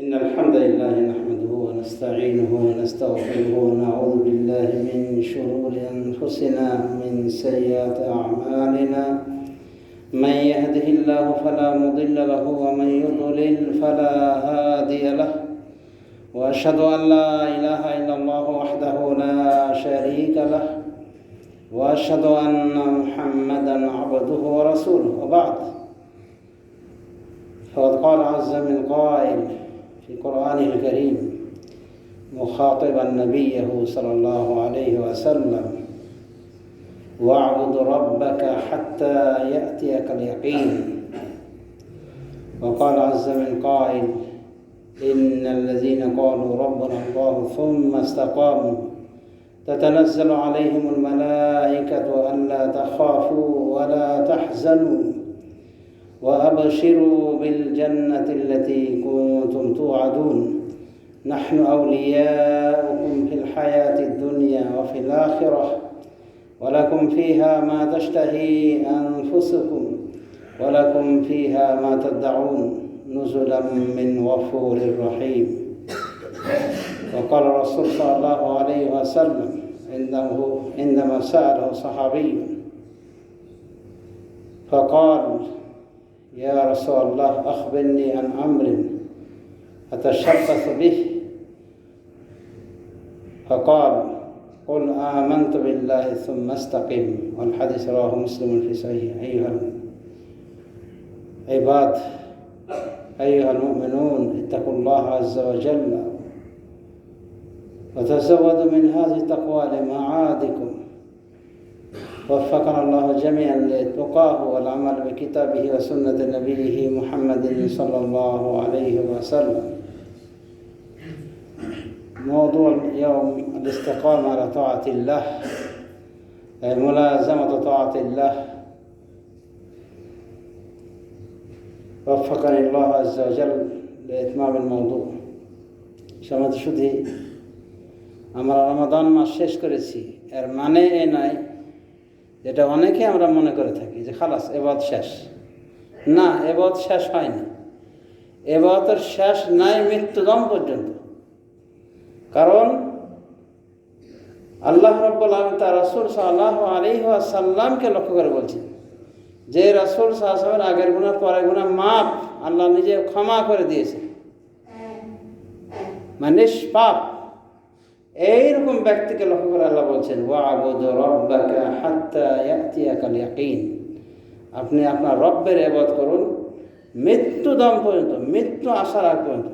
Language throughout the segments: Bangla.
إن الحمد لله نحمده ونستعينه ونستغفره ونعوذ بالله من شرور أنفسنا من سيئات أعمالنا. من يهده الله فلا مضل له ومن يضلل فلا هادي له. وأشهد أن لا إله إلا الله وحده لا شريك له. وأشهد أن محمدا عبده ورسوله. وبعد فقد قال عز من قائل في قرآنه الكريم مخاطبا نبيه صلى الله عليه وسلم واعبد ربك حتى يأتيك اليقين. وقال عز من قائل إن الذين قالوا ربنا الله ثم استقاموا تتنزل عليهم الملائكة ألا تخافوا ولا تحزنوا. وأبشروا بالجنة التي كنتم توعدون. نحن أولياؤكم في الحياة الدنيا وفي الآخرة ولكم فيها ما تشتهي أنفسكم ولكم فيها ما تدعون. نزلا من غفور رحيم. وقال الرسول صلى الله عليه وسلم عنده عندما سأله صحابي. فقال يا رسول الله أخبرني عن أمر أتشبث به. فقال قل آمنت بالله ثم استقم. والحديث رواه مسلم في صحيح. أيها العباد أيها المؤمنون اتقوا الله عز وجل وتزودوا من هذه التقوى لمعادكم. وفقنا الله جميعا لاتقاه والعمل بكتابه وسنة نبيه محمد صلى الله عليه وسلم موضوع اليوم الاستقامة على طاعة الله أي ملازمة طاعة الله وفقني الله عز وجل لإتمام الموضوع সমাজ শুধু আমরা রমাদান মাস শেষ করেছি এর মানে এ নয় যেটা অনেকে আমরা মনে করে থাকি যে খালাস এবাদ শেষ। না এবাদ শেষ হয়নি। এবাদতের শেষ নাই মৃত্যুদম পর্যন্ত। কারণ আল্লাহ রব্বুল আলম তার রসুল সাল্লাহ আলী সাল্লামকে লক্ষ্য করে বলছেন, যে রসুল সাহসের আগের গুণা পরের গুণা মাপ আল্লাহ নিজে ক্ষমা করে দিয়েছে মানে নিষ্পাপ। এইরকম ব্যক্তিকে লক্ষ্য করে আল্লাহ বলছেন ইয়াকিন। আপনি আপনার রব্বের এবাদ করুন, মৃত্যু দম পর্যন্ত, মৃত্যু আসার আগ পর্যন্ত।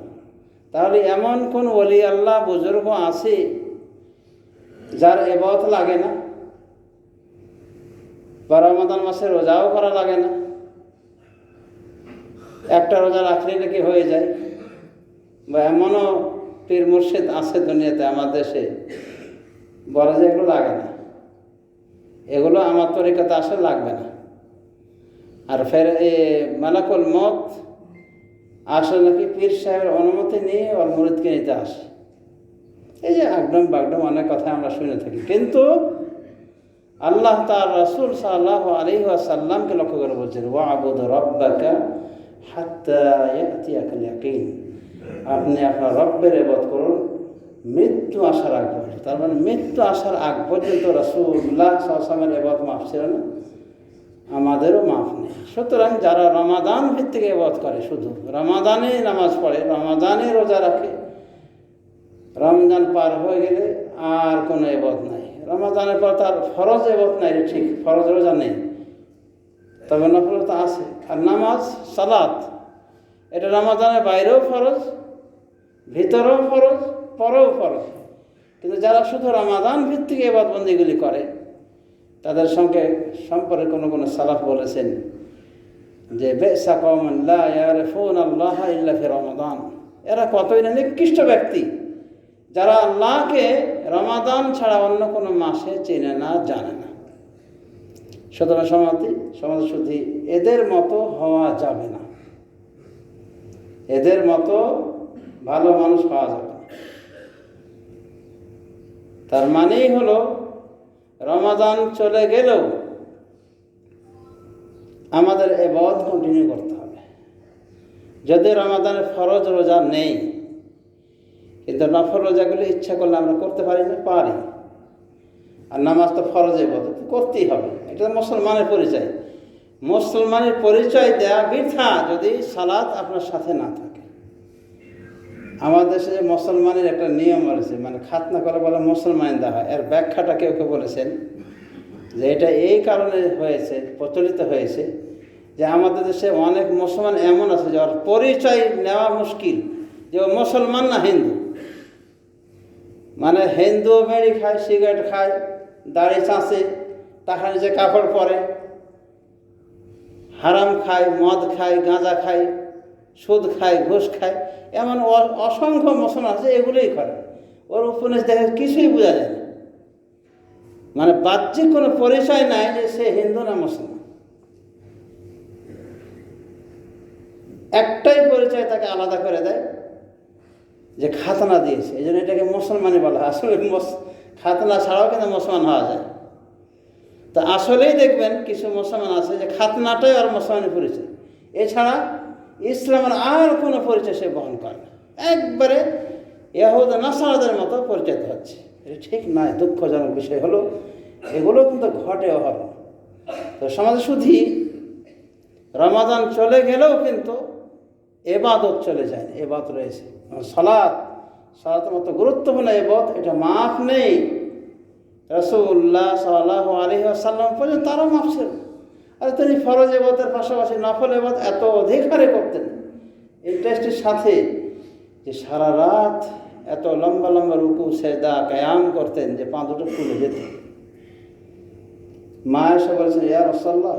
তাহলে এমন কোন ওলি আল্লাহ, বুজুর্গ আছে যার এবাদ লাগে না? বা রমাদান মাসে রোজাও করা লাগে না? একটা রোজা রাখলে নাকি হয়ে যায়? বা এমনও পীর মুর্শিদ আছে দুনিয়াতে, আমার দেশে। বলে যে এগুলো লাগে না। এগুলো আমার তরিকাতে আসলে লাগবে না। আর ফের এ মালাকুল মত আসলে নাকি পীর সাহেবের অনুমতি নিয়ে ওর মুরিদকে নিতে আসে। এই যে একদম বাগডম অনেক কথা আমরা শুনে থাকি। কিন্তু আল্লাহ তার রসুল সাল্লাহ আলী সাল্লামকে লক্ষ্য করে বলছেন, ওয়া আবুদ রব্বাকা হাত্তা ইয়াতিয়াকাল ইয়াকিন। আপনি আপনার রব্বের এবাদ করুন, মৃত্যু আসার আগ পর্যন্ত। তার মানে মৃত্যু আসার আগ পর্যন্ত রসুল্লাহ সাহসামের এবাদ মাফ ছিল না, আমাদেরও মাফ নেই। সুতরাং যারা রমাদান ভিত্তিক এবাদ করে, শুধু রমাদানে নামাজ পড়ে, রমাদানে রোজা রাখে, রমজান পার হয়ে গেলে আর কোনো এবাদ নাই। রমাদানের পর তার ফরজ এবাদ নাই, ঠিক, ফরজ রোজা নেই। তবে নফলতা আছে। আর নামাজ, সালাত এটা রমাদানের বাইরেও ফরজ, ভিতরেও ফরজ, পরেও ফরজ। কিন্তু যারা শুধু রমাদান ভিত্তিক এবাদবন্দিগুলি করে, তাদের সঙ্গে সম্পর্কে কোনো কোনো সালাফ বলেছেন যে, বেসা কমন আল্লাহ ইল্লাফি রমাদান। এরা কতই না নিকৃষ্ট ব্যক্তি, যারা আল্লাহকে রমাদান ছাড়া অন্য কোনো মাসে চেনে না, জানে না। সুতরাং সমাধি সমাধি শুদ্ধি এদের মতো হওয়া যাবে না। এদের মতো ভালো মানুষ পাওয়া যাবে তার মানেই হলো, রমাদান চলে গেলেও আমাদের এবাদ কন্টিনিউ করতে হবে। যদি রমাদানের ফরজ রোজা নেই, কিন্তু নফর রোজাগুলো ইচ্ছা করলে আমরা করতে পারি না, পারি। আর নামাজ তো ফরজে তো করতেই হবে। এটা মুসলমানের পরিচয়। মুসলমানের পরিচয় দেয়া বৃথা যদি সালাদ আপনার সাথে না থাকে। আমাদের দেশে যে মুসলমানের একটা নিয়ম রয়েছে মানে খাতনা করে বলে মুসলমান দেওয়া হয়। এর ব্যাখ্যাটা কেউ কেউ বলেছেন যে এটা এই কারণে হয়েছে, প্রচলিত হয়েছে যে আমাদের দেশে অনেক মুসলমান এমন আছে যে ওর পরিচয় নেওয়া মুশকিল যে ও মুসলমান না হিন্দু। মানে হিন্দু মেরি খায়, সিগারেট খায়, দাড়ি চাঁচে, টাকা নিচে কাপড় পরে হারাম খায়, মদ খায়, গাঁজা খায়, সুদ খায়, ঘুষ খায়, এমন অসংখ্য মুসলমান আছে, এগুলোই করে। ওর উপন্যাস দেখে কিছুই বোঝা যায় না। মানে বাহ্যিক কোনো পরিচয় নাই যে সে হিন্দু না মুসলমান। একটাই পরিচয় তাকে আলাদা করে দেয়, যে খাতনা দিয়েছে। এই জন্য এটাকে মুসলমানই বলা হয়। আসলে খাতনা ছাড়াও কিন্তু মুসলমান হওয়া যায়। তা আসলেই দেখবেন কিছু মুসলমান আছে যে খাতনাটাই আর মুসলমানের পরিচয়। এছাড়া ইসলামের আর কোনো পরিচয় সে বহন করে না। একবারে ইয়াহুদ নাসারাদের মতো পরিচিত হচ্ছে। এটা ঠিক নয়, দুঃখজনক বিষয় হলো, এগুলো কিন্তু ঘটেও হবে তো সমাজে শুধু রমাদান চলে গেলেও কিন্তু এবাদত চলে যায় এবাদ রয়েছে। সলাৎ সলাতের মতো গুরুত্বপূর্ণ এবাদ এটা মাফ নেই। রসুল্লাহ সাল্লাহ আলহি আসাল্লাম পর্যন্ত তারও মাফ ছিল। আর তিনি ফরজ এবাদের পাশাপাশি নফল এবাদ এত অধিক হারে করতেন। ইন্টারেস্টের সাথে যে সারা রাত এত লম্বা লম্বা রুকু সেদা কায়াম করতেন যে পা দুটো ফুলে যেত। মা এসে বলেছেন, ইয়া রসাল্লাহ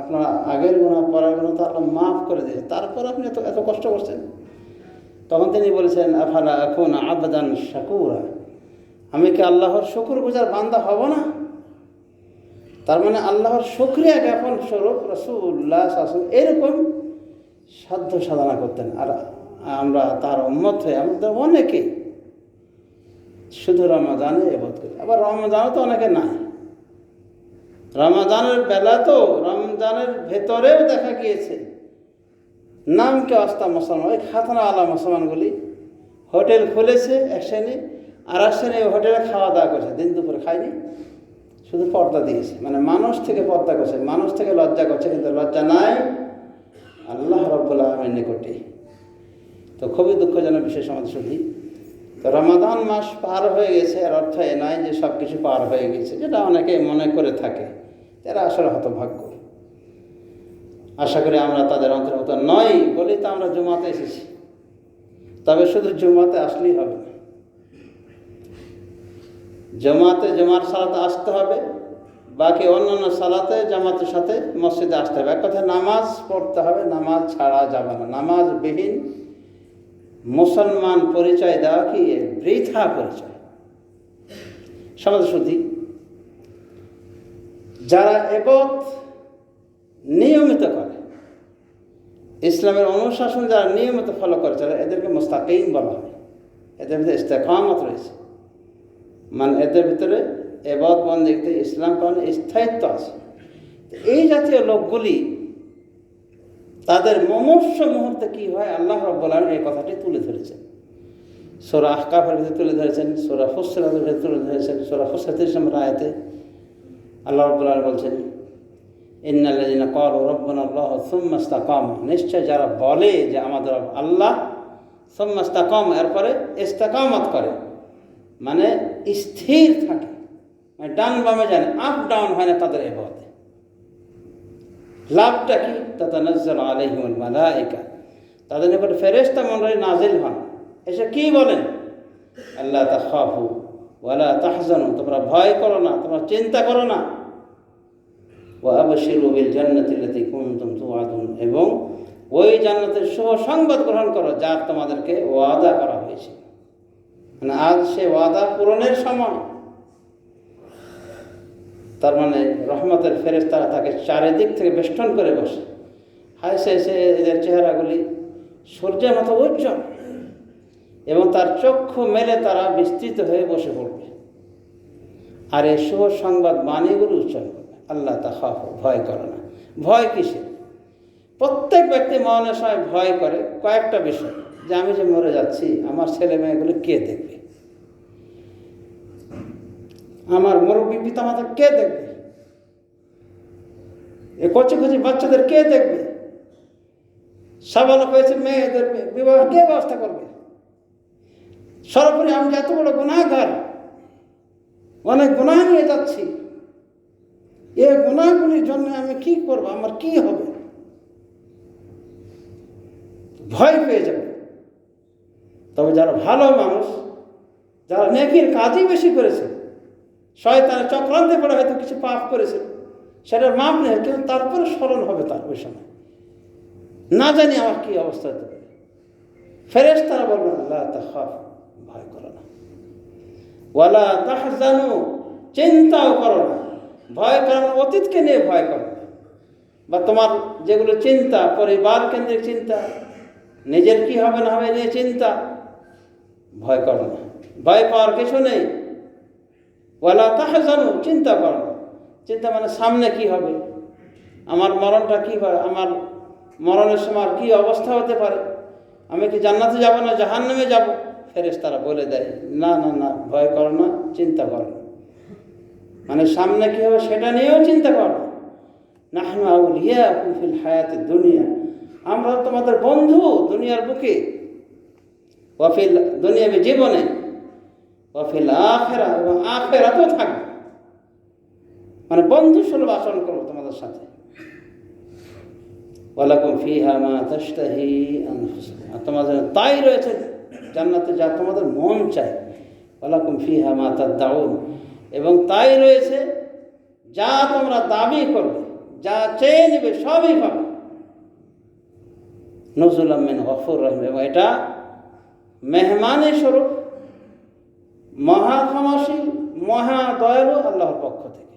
আপনার আগের গুণা পরের গুণা তো মাফ করে দিয়েছে। তারপর আপনি এত এত কষ্ট করছেন? তখন তিনি বলেছেন, আফালা এখন আবদান শাকুরা? আমি কি আল্লাহর শুকুর গুজার বান্দা হব না? তার মানে আল্লাহর শুক্রিয়া জ্ঞাপন স্বরূপ রসুল্লাহ শাসন এরকম সাধ্য সাধনা করতেন। আর আমরা তার উন্মত হয়ে আমাদের অনেকে শুধু রমাদানে এবোধ করি। আবার রমাদানও তো অনেকে নাই। রমাদানের বেলা তো রমজানের ভেতরেও দেখা গিয়েছে নাম নামকে অস্তা মুসলমান। ওই খাতনা আলা মুসলমানগুলি হোটেল খুলেছে এক শ্রেণি। আর ওই হোটেলে খাওয়া দাওয়া করছে, দিন দুপুরে খায়নি, শুধু পর্দা দিয়েছে। মানে মানুষ থেকে পর্দা করছে, মানুষ থেকে লজ্জা করছে, কিন্তু লজ্জা নাই। আল্লাহ রব্বুল্লাহ আলমের নিকটে। তো খুবই দুঃখজনক বিশেষ আমাদের শুধু তো রমাদান মাস পার হয়ে গেছে আর অর্থ এ নয় যে সব কিছু পার হয়ে গেছে, যেটা অনেকে মনে করে থাকে। এরা আসলে হতভাগ্য। আশা করি আমরা তাদের অন্তর্ভুক্ত নয় বলেই তো আমরা জুমাতে এসেছি। তবে শুধু জুমাতে আসলেই হবে। জমাতে জমার সালাতে আসতে হবে, বাকি অন্যান্য সালাতে জামাতের সাথে মসজিদে আসতে হবে। এক কথায় নামাজ পড়তে হবে, নামাজ ছাড়া যাবে না। নামাজ বিহীন মুসলমান পরিচয় দেওয়া কি? বৃথা পরিচয়। সমাজ শুদ্ধি। যারা এবত নিয়মিত করে। ইসলামের অনুশাসন যারা নিয়মিত ফলো করে চলে এদেরকে মোস্তাকিম বলা হয়। এদের ভিতরে ইস্তেকামত রয়েছে। মানে এদের ভিতরে এবাদ বন্দিতে ইসলাম পালনে স্থায়িত্ব আছে। এই জাতীয় লোকগুলি, তাদের মমস্য মুহূর্তে কি হয়? আল্লাহ রব্বুল এই কথাটি তুলে ধরেছেন। সোরা আহকাফের ভিতরে তুলে ধরেছেন, সোরা ফুসরাতের ভিতরে তুলে ধরেছেন, সোরা ফুসরাতের নম্বর আয়াতে আল্লাহ রব্বুল বলছেন ইন্নাল্লাযিনা ক্বালু রাব্বানা আল্লাহ সুম্মা ইসতাকাম। নিশ্চয় যারা বলে যে আমাদের আল্লাহ, সুম্মা ইসতাকাম, এরপরে ইস্তেকামত করে। মানে স্থির থাকে। মানে ডান বামে যায় না আপ ডাউন হয় না তাদের এবাদে লাভটা কি? তাদের নিকট ফেরেশতা মন্ডলী নাজিল হন। এসে কি বলেন? আল্লাহ তা তাখাফু ওয়ালা তাহজানু, তোমরা ভয় করো না, তোমরা চিন্তা করো না। ওয়া আবশিরু বিল জান্নাতি আল্লাতী কুনতুম তুআদুন এবং ওই জান্নাতের শুভ সংবাদ গ্রহণ করো যা তোমাদেরকে ওয়াদা করা হয়েছে। মানে আজ সে ওয়াদা পূরণের সময় তার মানে রহমতের ফেরেশতারা তাকে চারিদিক থেকে বেষ্টন করে বসে। হায় সে সে এদের চেহারাগুলি সূর্যের মতো উজ্জ্বল। এবং তার চক্ষু মেলে তারা বিস্তৃত হয়ে বসে পড়বে। আর এই শুভ সংবাদ বাণীগুলো উচ্চারণ করবে। আল্লাহ তা ভয় করো না। ভয় কিসে প্রত্যেক ব্যক্তি মরণের সময় ভয় করে কয়েকটা বিষয়। যে আমি যে মরে যাচ্ছি, আমার ছেলে মেয়েগুলো কে দেখবে? আমার মুরব্বী পিতামাতা কে দেখবে? এ কচি কচি বাচ্চাদের কে দেখবে? সাবালক হয়েছে মেয়েদের বিবাহ কে ব্যবস্থা করবে? সর্বোপরি আমি এত বড় গুণাগার অনেক গুণাহ নিয়ে যাচ্ছি, এ গুণাগুলির জন্য আমি কি করব? আমার কি হবে? ভয় পেয়ে যাবে। তবে যারা ভালো মানুষ, যারা নেকির কাজই বেশি করেছে, শয়তানের চক্রান্তে পড়ে হয়তো কিছু পাপ করেছে সেটা মাপ নেই, কিন্তু তারপরে স্মরণ হবে তার ওই সময়। না জানি আমার কি অবস্থা পারে। ফেরেস তারা বলবেন আল্লাহ তাহাফ ভয় করো না। ওয়ালা তাহজানু, চিন্তাও করো না। ভয় করো না অতীতকে নিয়ে ভয় করো না। বা তোমার যেগুলো চিন্তা পরিবার কেন্দ্রিক চিন্তা, নিজের কি হবে না হবে নিয়ে চিন্তা ভয় করো না। ভয় পাওয়ার কিছু নেই। ওয়ালা জানো চিন্তা করো চিন্তা মানে সামনে কি হবে? আমার মরণটা কি হয়? আমার মরণের সময় কি অবস্থা হতে পারে? আমি কি জান্নাতে যাব না জাহান্নামে যাব? ফেরেস তারা বলে দেয়, না না না, ভয় করো না, চিন্তা করো না। মানে সামনে কি হবে সেটা নিয়েও চিন্তা করো না। নাহনু ফিল হায়াতে দুনিয়া। আমরা তোমাদের বন্ধু দুনিয়ার বুকে। ওয়াফিল দুনিয়াবি জীবনে ওয়াফিল আখেরা, এবং আখেরাতেও থাকবে। মানে বন্ধু সুলভ আচরণ করব তোমাদের সাথে। তোমাদের তাই রয়েছে জান্নাতে যা তোমাদের মন চায়। ওয়ালাকুম ফিহা মা তাদাউন। এবং তাই রয়েছে যা তোমরা দাবি করবে, যা চেয়ে নেবে সবই পাবে। নজরুল আহমেদ গফুর রহমান এবং এটা মেহমানি স্বরূপ মহা ক্ষমাশীল মহা দয়ালু আল্লাহর পক্ষ থেকে।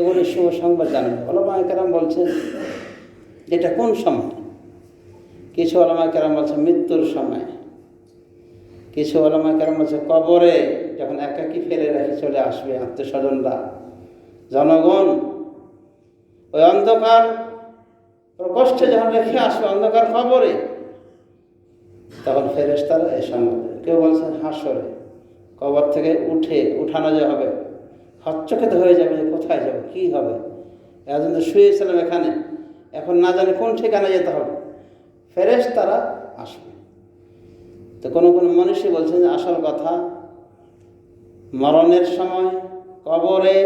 এগুলি শুভ সংবাদ জানেন। ওলামা কেরাম বলছেন, এটা কোন সময়? কিছু ওলামা কেরাম বলছে মৃত্যুর সময়। কিছু ওলামা কেরাম বলছে কবরে যখন একাকি ফেলে রেখে চলে আসবে আত্মীয় স্বজনরা জনগণ, ওই অন্ধকার প্রকোষ্ঠে যখন রেখে আসবে, অন্ধকার কবরে তখন ফেরেস্তারা এই সংবাদ কেউ বলছেন হাসরে কবর থেকে উঠে, উঠানো যে হবে, হচ্চকিত হয়ে যাবে যে কোথায় যাবে, কী হবে? এতদিন তো শুয়েছিলাম এখানে। এখন না জানি কোন ঠিকানা যেতে হবে। ফেরেস তারা আসবে। তো কোনো কোনো মানুষই বলছেন যে, আসল কথা, মরণের সময়, কবরে,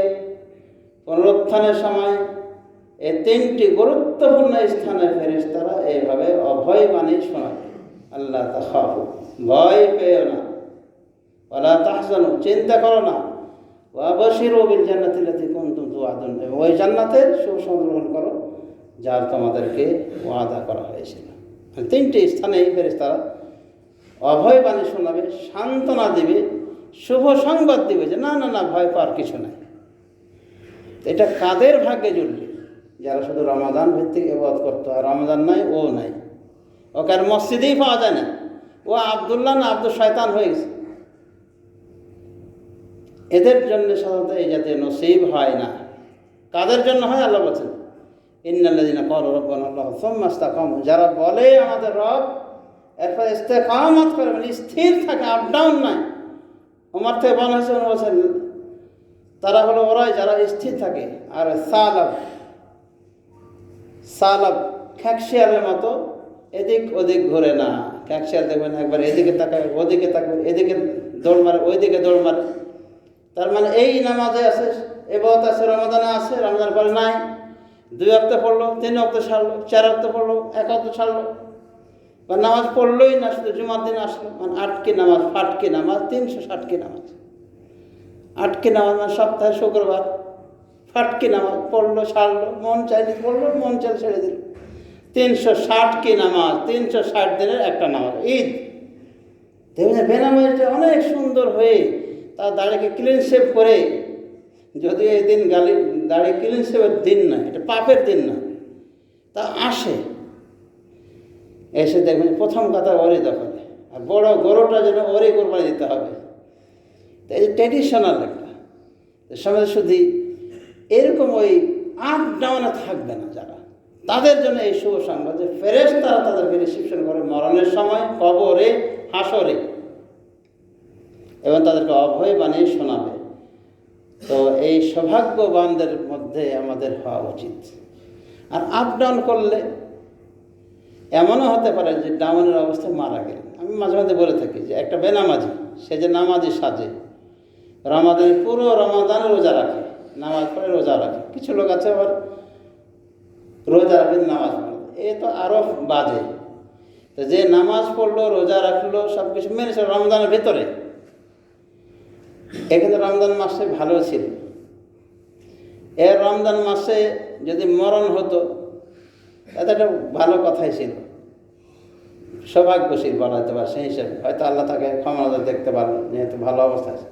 পুনরুত্থানের সময়, এই তিনটি গুরুত্বপূর্ণ স্থানে ফেরেস তারা এইভাবে অভয় বাণী শোনাবে। আল্লাহ তাহাফু ভয় পেও না। ওলা তাহজানো, চিন্তা করো না। ওয়াবশির বিল জান্নাতিল্লাতি কুনতুম তুআদুন এবং ওই জান্নাতের সুসংগ্রহণ করো, যার তোমাদেরকে ওয়াদা করা হয়েছিল। মানে তিনটি স্থানেই ফেরেশতারা অভয় বাণী শোনাবে, সান্ত্বনা দেবে, শুভ সংবাদ দিবে যে, না না না, ভয় পাওয়ার কিছু নাই। এটা কাদের ভাগ্যে জুড়বে যারা শুধু রমাদান ভিত্তিক এবাদ করতো, আর রমাদান নাই, ও নাই। ওকে আর মসজিদেই পাওয়া যায় না। ও আবদুল্লাহ না আব্দুল শয়তান হয়ে গেছে। এদের জন্য সাধারণত এই জাতীয় নসিব হয় না। কাদের জন্য হয় আল্লাহ বলছেন ইন্নাল্লাদিনা কর রব্বান আল্লাহ সোম্মাস্তাকম যারা বলে আমাদের রব এরপর ইস্তেকামত করে মানে স্থির থাকে আপ ডাউন নাই। আমার থেকে বলা হয়েছে বলছেন, তারা হলো ওরাই যারা স্থির থাকে, আর সালাব সালাব খ্যাকশিয়ালের মতো এদিক ওদিক ঘুরে না। খ্যাকশিয়াল দেখবেন একবার এদিকে তাকাবে, ওদিকে তাকাবে, এদিকে দৌড় মারে, ওইদিকে দৌড় মারে। তার মানে এই নামাজে আছে এবার আছে, রমাদানে আছে রমাদান পরে নাই। দুই অক্ত পড়ল, তিন অক্ত ছাড়লো চার অক্ত পড়ল, এক অক্ত ছাড়লো বা নামাজ পড়লোই না, শুধু জুমার দিন আসলো। মানে আটকে নামাজ ফাটকে নামাজ, তিনশো ষাটকে নামাজ। আটকে নামাজ মানে সপ্তাহে শুক্রবার। ফাটকে নামাজ, পড়ল ছাড়লো মন চাইলে পড়ল, মন চাইলে ছেড়ে দিল। তিনশো ষাট কি নামাজ? তিনশো ষাট দিনের একটা নামাজ। ঈদ। দেখবেন বেনামাজটা অনেক সুন্দর হয়ে তার দাড়িকে ক্লিন শেভ করে, যদি এই দিন গালি, দাড়ি ক্লিন শেভের দিন না, এটা পাপের দিন না, তা আসে। এসে দেখবেন প্রথম কথা ওরে দখলে, আর বড় গরুটা যেন ওরে কোরবানি দিতে হবে। তো এই যে ট্র্যাডিশনাল একটা সমাজ শুধু এরকম ওই আপ ডাউনে থাকবে না যারা। তাদের জন্য এই শুভ সংবাদ যে ফেরেস তারা তাদেরকে রিসিপশন করে মরণের সময়, কবরে, হাসরে এবং তাদেরকে অভয় বানিয়ে শোনাবে। তো এই সৌভাগ্যবানদের মধ্যে আমাদের হওয়া উচিত। আর আপ ডাউন করলে এমনও হতে পারে যে ডাউনের অবস্থায় মারা গেলেন। আমি মাঝে মাঝে বলে থাকি যে একটা বেনামাজি, সে যে নামাজি সাজে রমাদান পুরো রমাদান রোজা রাখে, নামাজ পড়ে রোজা রাখে। কিছু লোক আছে আবার রোজা রাখে নামাজ পড়ে এ তো আরও বাজে। তো যে নামাজ পড়ল, রোজা রাখল সব কিছু মেনেছে রমজানের ভেতরে। এখানে রমজান মাসে ভালো ছিল। এর রমজান মাসে যদি মরণ হতো তাতে একটা ভালো কথাই ছিল। সৌভাগ্যশীল বলা যেতে পারে, সেই হিসেবে। হয়তো আল্লাহ তাকে ক্ষমতা দেখতে পারবে যেহেতু ভালো অবস্থা আছে।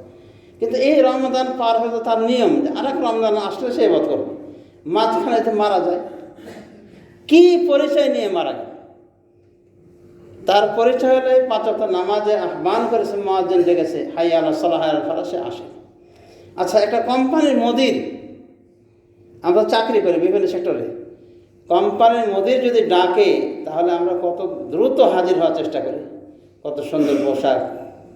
কিন্তু এই রমজান পার হয়তো তার নিয়ম যে আরেক রমজান আসলে সে বধ করবে। মাঝখানে মারা যায়। কি পরিচয় নিয়ে মারা গেল? তার পরিচয় হলে পাঁচত নামাজে আহ্বান করেছে মহাজন ডেকেছে হাই আল্লাহ সাল্লাহ ফালা সে আসে। আচ্ছা একটা কোম্পানির মদির, আমরা চাকরি করি বিভিন্ন সেক্টরে কোম্পানির মদির যদি ডাকে, তাহলে আমরা কত দ্রুত হাজির হওয়ার চেষ্টা করি। কত সুন্দর পোশাক,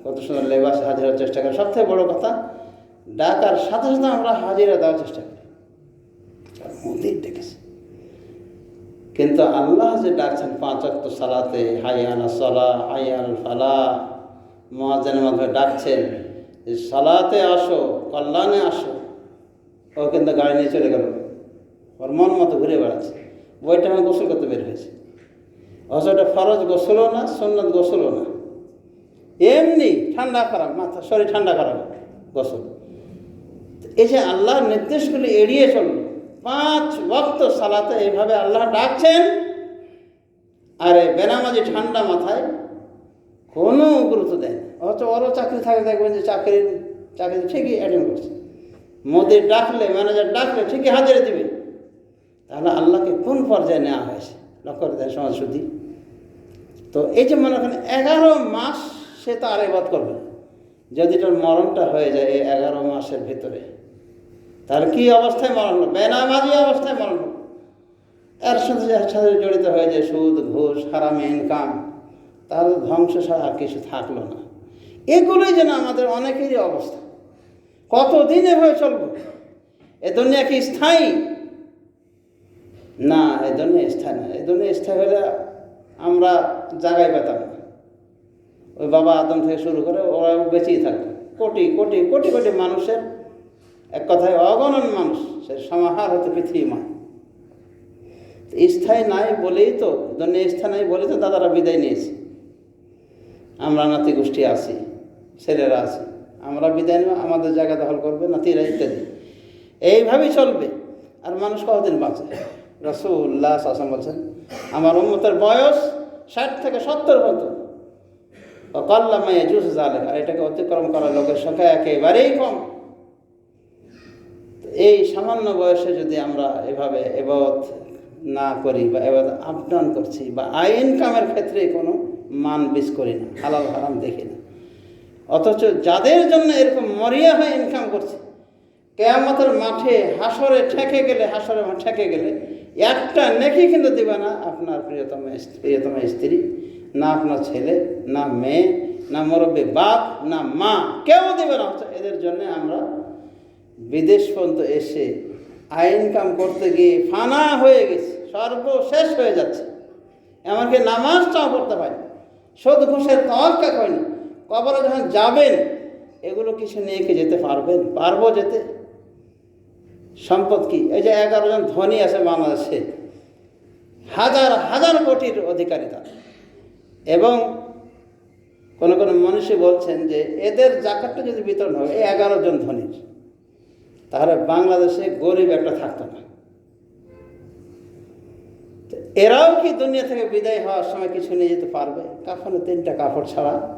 কত সুন্দর লেবাস হাজির হওয়ার চেষ্টা করি। সবথেকে বড় কথা, ডাকার সাথে সাথে আমরা হাজিরা দেওয়ার চেষ্টা করি। মদির ডেকেছে। কিন্তু আল্লাহ যে ডাকছেন পাঁচ অক্ত সালাতে, হাইয়ান সলা হাইয়ান ফালা মহাজনের মাধ্যমে ডাকছেন যে সালাতে আসো, কল্যাণে আসো। ও কিন্তু গাড়ি নিয়ে চলে গেল। ওর মন মতো ঘুরে বেড়াচ্ছে। বইটা আমি গোসল করতে বের হয়েছে। অথচ ফরজ গোসলও না সন্ন্যত গোসলও না। এমনি ঠান্ডা খারাপ, মাথা, শরীর ঠান্ডা খারাপ গোসল। এই যে আল্লাহর নির্দেশগুলি এড়িয়ে চলল পাঁচ বক্ত সালাতে এইভাবে আল্লাহ ডাকছেন। আর এই বেনামাজি ঠান্ডা মাথায় কোনো গুরুত্ব দেয় অথচ ওরও চাকরি থাকে, দেখবেন যে চাকরির চাকরি ঠিকই অ্যাটেন্ড করছে। মোদির ডাকলে ম্যানেজার ডাকলে ঠিকই হাজিরে দিবে। তাহলে আল্লাহকে কোন পর্যায়ে নেওয়া হয়েছে? লক্ষ্য দেয় সমাজ শুদ্ধি তো এই যে মনে করেন এগারো মাস সে তো আর করবে। যদি তার মরণটা হয়ে যায় এই এগারো মাসের ভিতরে। তার কি অবস্থায় মরণ হলো বেনামাজি অবস্থায় মরণ হলো এর সাথে সাথে জড়িত হয়ে যায় সুদ, ঘুষ, হারামি, ইনকাম তার ধ্বংস ছাড়া কিছু থাকল না। এগুলোই যেন আমাদের অনেকেরই অবস্থা। কতদিন এভাবে চলবো? এ দুনিয়া কি স্থায়ী? না, এ দুনিয়া স্থায়ী না। এ দুনিয়া স্থায়ী হলে আমরা জায়গায় পেতাম না। ওই বাবা আদম থেকে শুরু করে ওরা বেঁচেই থাকতো। কোটি কোটি কোটি কোটি মানুষের এক কথায় অগণন মানুষ, সে সমাহার হতে পৃথিবী মা স্থায়ী নাই বলেই তো দুনিয়া স্থায়ী নাই বলেই তো দাদারা বিদায় নিয়েছে। আমরা নাতি গোষ্ঠী আছি, ছেলেরা আছি, আমরা বিদায় নেব, আমাদের জায়গা দখল করবে, নাতিরা ইত্যাদি। এইভাবেই চলবে, আর মানুষ কতদিন বাঁচে? রসুল্লাহ আসলাম বলছেন, আমার উন্মতের বয়স ষাট থেকে সত্তর পর্যন্ত। কল্লা মাইয়া জুস জালে আর এটাকে অতিক্রম করার লোকের সংখ্যা একেবারেই কম। এই সামান্য বয়সে যদি আমরা এভাবে এবাদত না করি বা এবাদত আপডাউন করছি বা আই ইনকামের ক্ষেত্রে কোনো মান বিষ করি না, হালাল হারাম দেখি না। অথচ যাদের জন্য এরকম মরিয়া হয়ে ইনকাম করছে, কেয়ামতের মাঠে হাসরে ঠেকে গেলে, হাসরে ঠেকে গেলে একটা নেকি কিন্তু দিবে না আপনার প্রিয়তম প্রিয়তম স্ত্রী, না আপনার ছেলে, না মেয়ে, না মুরব্বী, বাপ, না মা, কেউ দেবে না। এদের জন্য আমরা বিদেশ পর্যন্ত এসে আই ইনকাম করতে গিয়ে ফানা হয়ে গেছে, সর্বশেষ হয়ে যাচ্ছে। এমনকি নামাজটাও পড়তে পারি সুদ ঘুষের তওয়াক্কা করেনি কবরে যখন যাবেন, এগুলো কিছু নিয়ে কি যেতে পারবেন? পারব যেতে। সম্পদ কি? এই যে এগারো জন ধনী আছে বাংলাদেশে, হাজার হাজার কোটির অধিকারী তারা। এবং কোনো কোনো মানুষই বলছেন যে এদের জাকাতটা যদি বিতরণ হয় এই এগারো জন ধনীর। তাহলে বাংলাদেশে গরিব একটা থাকতো না। এরাও কি দুনিয়া থেকে বিদায় হওয়ার সময় কিছু নিয়ে যেতে পারবে? কাফনে তিনটা কাপড় ছাড়া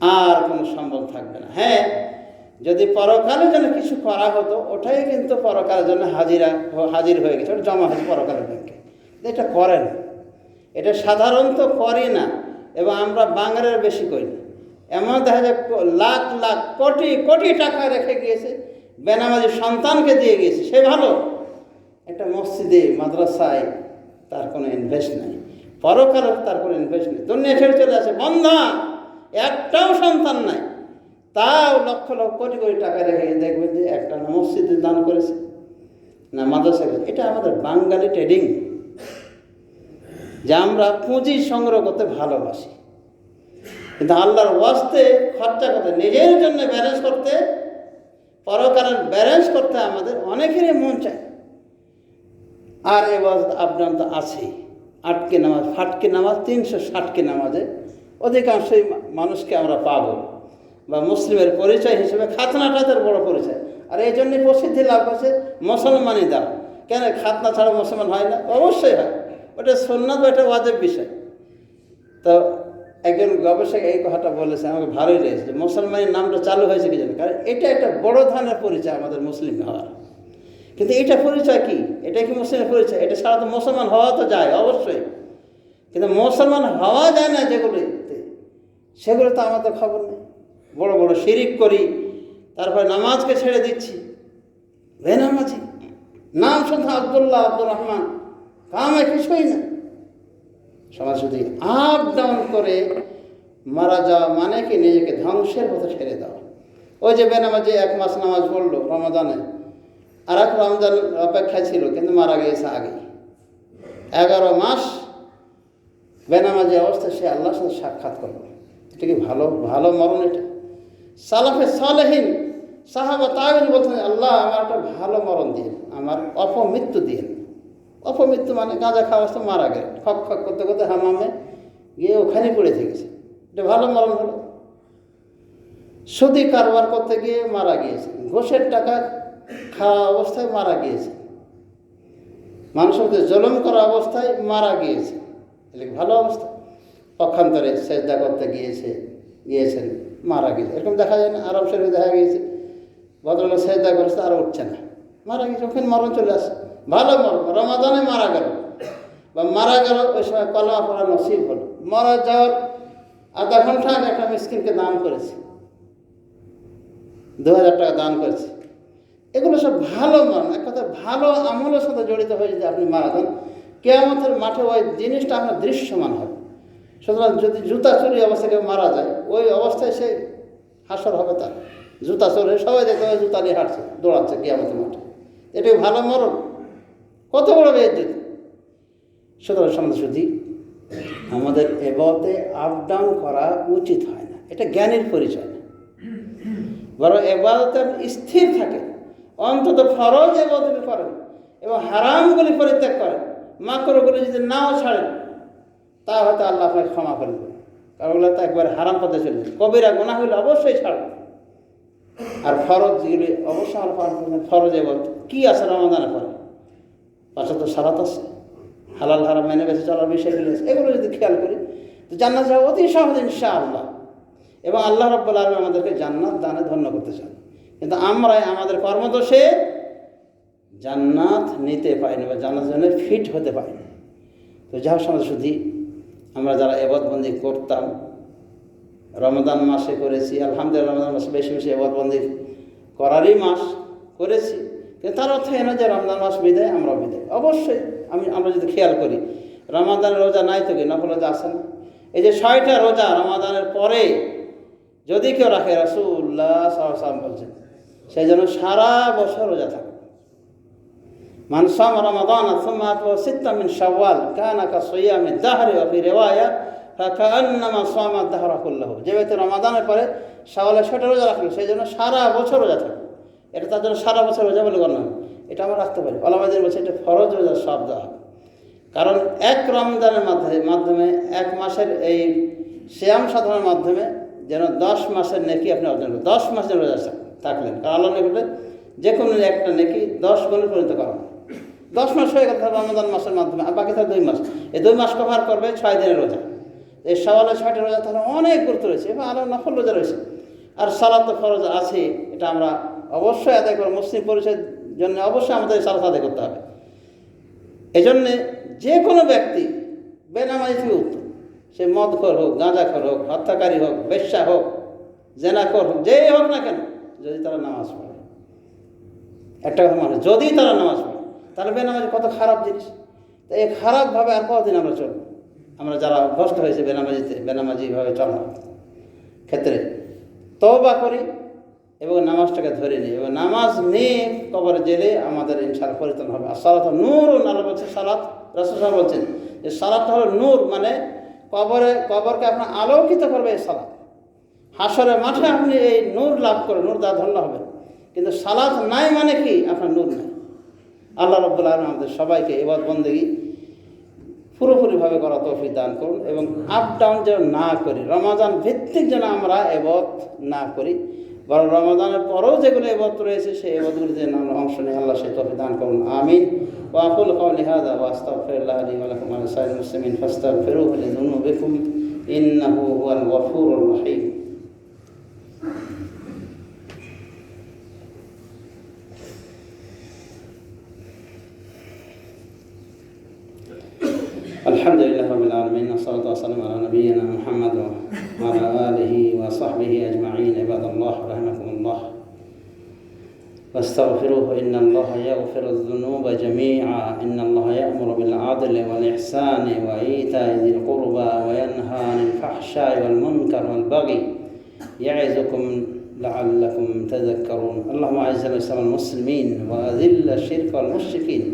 আর কোনো সম্বল থাকবে না। হ্যাঁ যদি পরকালের জন্য কিছু করা হতো, ওটাই কিন্তু পরকালের জন্য হাজিরা হাজির হয়ে গেছে। ওটা জমা হয়েছে পরকালের ব্যাংকে। এটা করে না। এটা সাধারণত করে না এবং আমরা বাঙালির বেশি করি না। এমন দেখা যায় লাখ লাখ, কোটি কোটি টাকা রেখে গিয়েছে বেনামাজি সন্তানকে দিয়ে গিয়েছে সে ভালো? একটা মসজিদে, মাদ্রাসায় তার কোনো ইনভেস্ট নাই। পরকালের তার কোনো ইনভেস্ট নেই। দুনিয়া ছেড়ে চলে আসে, বন্ধা! একটাও সন্তান নাই। তাও লক্ষ লক্ষ কোটি কোটি টাকা রেখে দেখবেন যে একটা না মসজিদে দান করেছে, না মাদ্রাসা করেছে। এটা আমাদের বাঙালি ট্রেডিং যে আমরা পুঁজি সংগ্রহ করতে ভালোবাসি। কিন্তু আল্লাহর ওয়াস্তে খরচা করতে, নিজের জন্য ব্যালেন্স করতে পরকালের ব্যালেন্স করতে আমাদের অনেকেরই মন চায়। আর এবার আপনার তো আছেই। আটকে নামাজ, ফাটকে নামাজ, তিনশো ষাটকে নামাজে অধিকাংশই মানুষকে আমরা পাবো। বা মুসলিমের পরিচয় হিসেবে খাতনাটা তার বড় পরিচয়। আর এই জন্যই প্রসিদ্ধি লাভ করছে, মুসলমানই দাম কেন খাতনা ছাড়া মুসলমান হয় না? অবশ্যই হয়। ওটা সন্ন্যত এটা ওয়াজেব বিষয়। তো একজন গবেষক এই কথাটা বলেছে, আমাকে ভালোই লেগেছে। যে মুসলমানের নামটা চালু হয়েছে কি জানি? কারণ এটা একটা বড় ধরনের পরিচয় আমাদের মুসলিম হওয়ার। কিন্তু এটা পরিচয় কি? এটা কি মুসলিমের পরিচয়? এটা ছাড়া তো মুসলমান হওয়া তো যায়, অবশ্যই। কিন্তু মুসলমান হওয়া যায় না যেগুলিতে, সেগুলো তো আমাদের খবর নেই। বড় বড় শিরিক করি, তারপরে নামাজকে ছেড়ে দিচ্ছি। বেনামাজি। নাম শুধু আবদুল্লাহ আব্দুর রহমান। কামে কিছুই না। সমাজ যদি আপ ডাউন করে, মারা যাওয়া মানে কি? নিজেকে ধ্বংসের পথে ছেড়ে দেওয়া ওই যে বেনামাজি এক মাস নামাজ পড়ল রমাদানে আর এক রমজান অপেক্ষায় ছিল, কিন্তু মারা গিয়েছে আগে এগারো মাস বেনামাজি অবস্থায় সে আল্লাহর সাথে সাক্ষাৎ করল। এটা কি ভালো? ভালো মরণ এটা। সালাফে সালেহীন, সাহাবা তাবিন বলছেন আল্লাহ আমার একটা ভালো মরণ দিন আমার অপমৃত্যু দিন অপমৃত্যু মানে গাঁজা খাওয়া অবস্থা মারা গেল। খক খক করতে করতে হামামে গিয়ে ওখানে পড়ে থেকেছে এটা ভালো মরণ হলো। সুদি কারবার করতে গিয়ে মারা গিয়েছে। ঘোষের টাকা খাওয়া অবস্থায় মারা গিয়েছে। মধ্যে জলম করা অবস্থায় মারা গিয়েছে। এটা ভালো অবস্থা? পক্ষান্তরে সেজদা করতে গিয়েছে, গিয়েছেন, মারা গিয়েছে। এরকম দেখা যায় না আরব শরীফে দেখা গিয়েছে। ভদ্রলোক সেজদা করেছে, আর উঠছে না। মারা গিয়েছে, ওখানে মরণ চলে আসে। ভালো মরণ রমাদানে মারা গেল। বা মারা গেল, ওই সময় কলমা পড়া নসিব হলো। মারা যাওয়ার আধা ঘণ্টা আগে একটা মিসকিনকে দান করেছে। দু হাজার টাকা দান করেছে। এগুলো সব ভালো মান। এক কথা ভালো আমলের সাথে জড়িত হয়ে যদি আপনি মারা যান, কেয়ামতের মাঠে ওই জিনিসটা আপনার দৃশ্যমান হবে। সুতরাং যদি জুতা চুরি অবস্থায় কেউ মারা যায়, ওই অবস্থায় সে হাসর হবে তার। জুতা চুরি সবাই দেখতে হবে জুতা নিয়ে হাঁটছে, দৌড়াচ্ছে কেয়ামতের মাঠে। এটাই ভালো মরণ। কত বড় বেজ্জত সুতরাং সমাজ শুধু। আমাদের এবাতে আপ ডাউন করা উচিত হয় না। এটা জ্ঞানের পরিচয়। না বরং এবাদতে আপনি স্থির থাকে। অন্তত ফরজ এবাদত করেন। এবং হারামগুলি পরিত্যাগ করেন। মাকরগুলি যদি নাও ছাড়েন, তা হয়তো আল্লাহ আপনাকে ক্ষমা করে দেবেন। কারণ ওগুলো তো একবার হারাম পথে চলে যায়। কবিরা গোনা হলে অবশ্যই ছাড়বেন আর ফরজ যেগুলি অবশ্যই ফরজ এবার কী আছে রমাদানের পরে? পাশে তো সারাত আছে, হালাল, হারাম, মেনে বেঁচে চলার বিষয়গুলো আছে। এগুলো যদি খেয়াল করি, তো জান্নাত যাওয়া অতি সহজ, ইনশাআল্লাহ। এবং আল্লাহ রব্বুল আলম আমাদেরকে জান্নাত দানে ধন্য করতে চান। কিন্তু আমরাই আমাদের কর্মদোষে জান্নাত নিতে পারিনি বা জান্নাত জন্য ফিট হতে পারিনি। তো যার সময় শুধু আমরা যারা এবাদবন্দি করতাম রমদান মাসে করেছি, আলহামদুলিল্লাহ রমদান মাসে বেশি বেশি এবাদবন্দি করারই মাস করেছি। তার অর্থ এ নয় যে রমজান মাস বিদায়, আমরা বিদায়। অবশ্যই আমি, আমরা যদি খেয়াল করি, রমাদানের রোজা নাই তো কি? নফল রোজা আসে না? এই যে ছয়টা রোজা রমাদানের পরে যদি কেউ রাখে রাসুল্লাহ সাল্লাম বলছেন সেই জন্য সারা বছর রোজা থাকে। মান সাম রমাদান সুম্মা আতবা সিত্তা মিন শাওয়াল, কানা কা সিয়ামি দাহরি ওয়া ফি রিওয়ায়া, ফাকান্নামা যে ব্যক্তি রমাদানের পরে শাওয়ালের ছয়টা রোজা রাখল সেই জন্য সারা বছর রোজা থাকে। এটা তার জন্য সারা বছর রোজা বলে গণ্য। এটা আমরা রাখতে পারি। ওলামাদের বলছে এটা ফরজ রোজার সব দেওয়া কারণ এক রমজানের মাধ্যমে মাধ্যমে এক মাসের এই শ্যাম সাধনের মাধ্যমে যেন দশ মাসের নেকি আপনি অর্জন করেন দশ মাসের রোজা থাকলেন কারণ আল্লাহ নিকটে যে কোনো একটা নেকি দশ গুণে পরিণত করা। দশ মাস হয়ে গেল রমজান মাসের মাধ্যমে। আর বাকি তার দুই মাস। এই দুই মাস কভার করবে ছয় দিনের রোজা। এই সওয়ালে ছয়টা রোজা তাহলে অনেক গুরুত্ব রয়েছে, এবং আরও নফল রোজা রয়েছে। আর সালাত ফরজ আছে এটা আমরা অবশ্যই আদায় করব মুসলিম পরিচয়ের জন্য অবশ্যই আমাদের সালাত আদায় করতে হবে। এজন্যে যে কোনো ব্যক্তি, বেনামাজি থেকে উত্তম সে মদখোর হোক, গাঁজাখোর হোক, হত্যাকারী হোক, বেশ্যা হোক, জেনাখোর হোক, যেই হোক না কেন, যদি তারা নামাজ পড়ে। একটা কথা মানে যদি তারা নামাজ পড়ে, তাহলে বেনামাজি কত খারাপ জিনিস। তো এই খারাপভাবে আর কতদিন আমরা চলব? আমরা যারা অভ্যস্ত হয়েছে বেনামাজিতে বেনামাজিভাবে চলার ক্ষেত্রে। তওবা করি এবং নামাজটাকে ধরে নিই এবং নামাজ নিয়ে কবরে জেলে আমাদের ইনশাল পরিত্রাণ হবে। আর সালাত নূর আল্লাহ বলছে সালাত, রসুল সাহেব বলছেন যে সালাত হলো নূর মানে কবরে, কবরকে আপনার আলোকিত করবে এই সালাত। হাসরের মাঠে আপনি এই নূর লাভ করে নূর দা ধন্য হবে কিন্তু সালাত নাই মানে কি? আপনার নূর নাই। আল্লাহ রব্বুল আলম আমাদের সবাইকে এবার বন্দেগী পুরোপুরিভাবে করা তৌফিক দান করুন এবং আপ ডাউন যেন না করি, রমাজান ভিত্তিক যেন আমরা এবত না করি। বরং রমাদানের পরেও যেগুলো এবত রয়েছে, সেই এবতগুলো যে নাম অংশ নিয়ে আল্লাহ সেই তফি দান করুন। আমিন। ওয়াকুল কলিহাদা ওয়াস্তফিল্লাহ আলী আলকুম আলী সাইল মুসলিমিন ফাস্তাফিরুহ লিযুনুবিকুম ইন্নাহু হুয়াল গফুরুর রহিম। العالمين والصلاة والسلام على نبينا محمد وعلى آله وصحبه أجمعين. عباد الله رحمكم الله. واستغفروه إن الله يغفر الذنوب جميعا. إن الله يأمر بالعدل والإحسان وإيتاء ذي القربى وينهى عن الفحشاء والمنكر والبغي يعظكم لعلكم تذكرون. اللهم أعز الإسلام المسلمين وأذل الشرك والمشركين.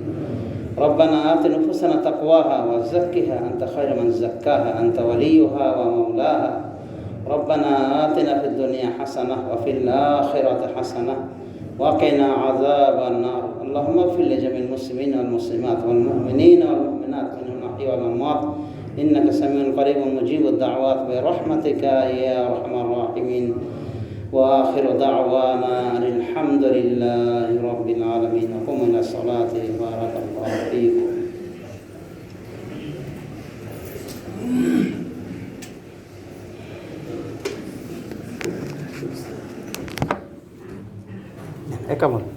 ربنا آت نفوسنا تقواها وزكها أنت خير من زكاها أنت وليها ومولاها. ربنا آتنا في الدنيا حسنة وفي الآخرة حسنة وقنا عذاب النار. اللهم اغفر لجميع المسلمين والمسلمات والمؤمنين والمؤمنات منهم الأحياء والأموات إنك سميع قريب مجيب الدعوات برحمتك يا أرحم الراحمين. وآخر دعوانا الحمد لله رب العالمين. قوموا إلى الصلاة بارك الله É, calma.